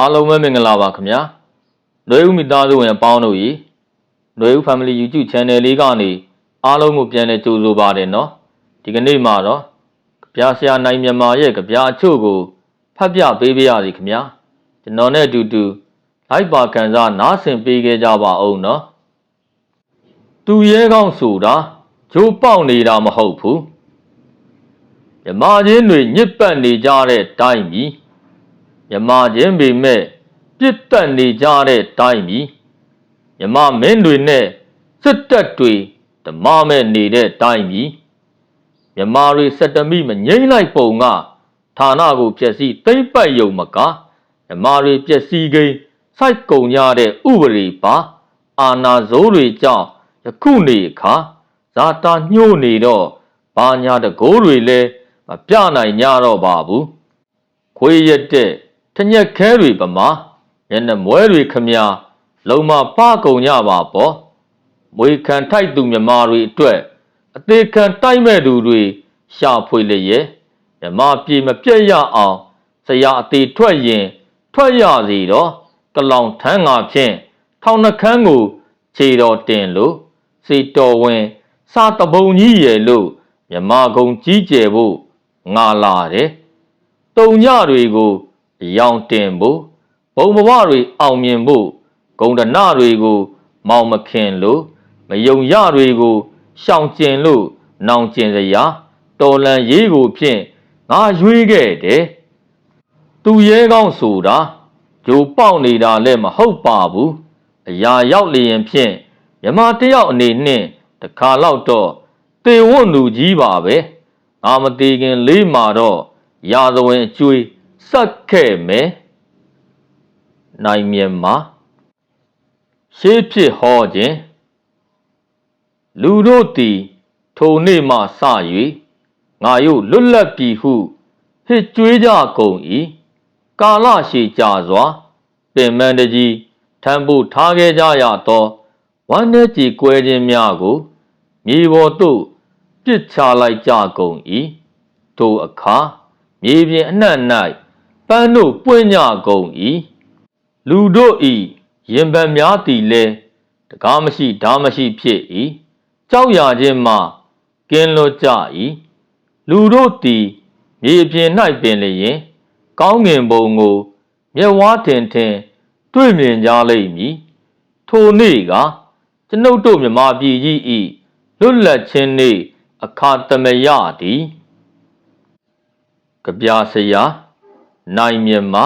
အားလုံးပဲမင်္ဂလာပါခင်ဗျာ။လွေဦးမိသားစုဝင်အပေါင်းတို့ရေလွေဦး Family YouTube Channel လေးကနေအားလုံးကိုပြန်လည်ကြိုဆိုပါတယ်နော်။ဒီကနေ့မှာတော့ကြပြဆရာနိုင်မြန်မာရဲ့ကြပြအချို့ကိုဖတ်ပြပေးပါရစီခင်ဗျာ။ကျွန်တော်နဲ့အတူတူ live ပါခံစားနားဆင်ပေးခဲ့ကြပါအောင်နော်။သူရဲကောင်းဆိုတာဂျိုးပေါက်နေတာမဟုတ်ဘူး။မြမချင်းတွေညစ်ပတ်နေကြတဲ့အတိုင်းကြီး မြမချင်းပေမဲ့ပြစ်တက်နေကြတဲ့တိုင်းပြည်မြမမင်းတွေနဲ့စစ်တပ်တွေဓမ္မမဲ့နေတဲ့တိုင်းပြည်မြမတွေစက်တမိမငိမ့်လိုက်ပုံကဌာနကိုဖျက်ဆီးသိမ့်ပတ်ယုံမကမြမတွေပျက်စီးကိန်းစိုက်ကုံကြတဲ့ဥပဒေပါအာနာဇိုးတွေကြောင့်ယခုနေအခါဇာတာညှို့နေတော့ဘာညာတကိုးတွေလည်းမပြနိုင်ကြတော့ပါဘူးခွေးရက်တဲ့ ထညက်ခဲတွေပမာမျက်နှာမွဲတွေခမညာလုံမပကုံကြပါပေါ့မွေခံထိုက်သူမြမာတွေအတွက်အသေးခံတိုက်မဲ့သူတွေရှာဖွေလျက်မြမပြေမပြက်ရအောင်ဆရာအသေးထွက်ရင် ထွက်ရစီတော့ကလောင်ထန်းငါဖြင့်ထောင်နှခမ်းကိုခြေတော်တင်လို့စေတော်ဝင် စာတပုံကြီးရဲ့လို့မြမကုံကြီးကျယ်ဖို့ငါလာတယ်တုံညတွေကို အယောင်တင်ဖို့ဘုံဘဝတွေအောင်မြင်ဖို့ဂုံဒနတွေကို မောင်မခင်လို့မယုံရတွေကိုရှောင်ကျင်လို့နောင်ကျင်စရာတော်လန်ရေးကိုဖြင့်ငါရွေးခဲ့တယ်သူရဲကောင်းဆိုတာဂျိုပေါက်နေတာလည်းမဟုတ်ပါဘူးအရာရောက်လျင်ဖြင့်မြမတယောက်အနေနဲ့တခါတော့တော့တေဝွန့်လူကြီးပါပဲအာမတီခင်လေးမှာတော့ရာဇဝင်အကျွေး ဆက်ခဲ့မယ်နိုင်မြန်မာရှေးဖြစ်ဟောခြင်းလူတို့သည်ထိုနေ့မှစ၍ငါယုလွတ်လပ်ပြီဟုဟစ်ကြွေးကြကုန်၏ကာလရှည်ကြာစွာပင်မန်တကြီးထမ်းဖို့ထားခဲ့ကြရသောဝမ်းနေကြည်ကွဲခြင်းများကိုမြေပေါ်သို့ပစ်ချလိုက်ကြကုန်၏ထိုအခါမြေပြင်အနှံ့၌ ပန်းတို့ပွင့်ညကုန်၏လူတို့ဤရင်ပန်များသည်လည်းတကားမရှိဓာမရှိဖြစ်၏ကြောက်ရခြင်းမှကင်းလွတ်ကြ၏လူတို့သည်မြေပြင်၌ပင်လျင် ကောင်းငင်ဘုံကိုမျက်ဝါးထင်ထင် တွေ့မြင်ကြလိမ့်မည်ထိုနေ့ကကျွန်ုပ်တို့မြမပြည်ကြီးဤလွတ်လပ်ခြင်းနေ့အခါသမယသည်ကြပြဆရာ နိုင်မြန်မာ